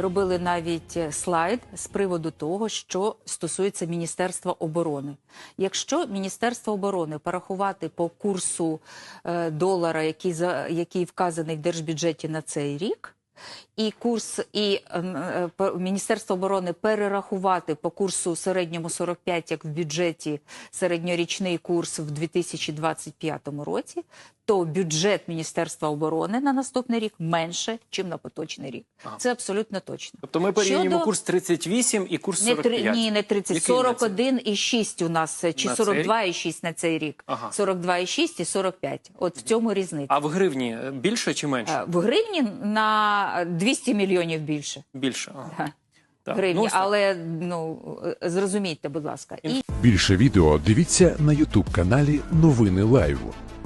робили навіть е, слайд з приводу того, що стосується Міністерства оборони. Якщо Міністерство оборони порахувати по курсу е, долара, який за який вказаний в держбюджеті на цей рік. І курс, і ем, е, Міністерство оборони перерахувати по курсу середньому 45, як в бюджеті середньорічний курс в 2025 році, то бюджет Міністерства оборони на наступний рік менше, ніж на поточний рік. Ага. Це абсолютно точно. Тобто ми порівнюємо Щодо- курс 38 і курс Не 45. три, ні, не 30, Який на це? 41,6 у нас, чи На цей 42,6 на цей рік. Ага. 42,6 і 45. От в цьому різниця. А в гривні більше чи менше? Е, В гривні на 200 мільйонів більше. Більше. Ага. Га. Так. Гривні, Ну, але ну е, зрозумійте, будь ласка, і Більше відео дивіться на Ютуб каналі Новини Лайв.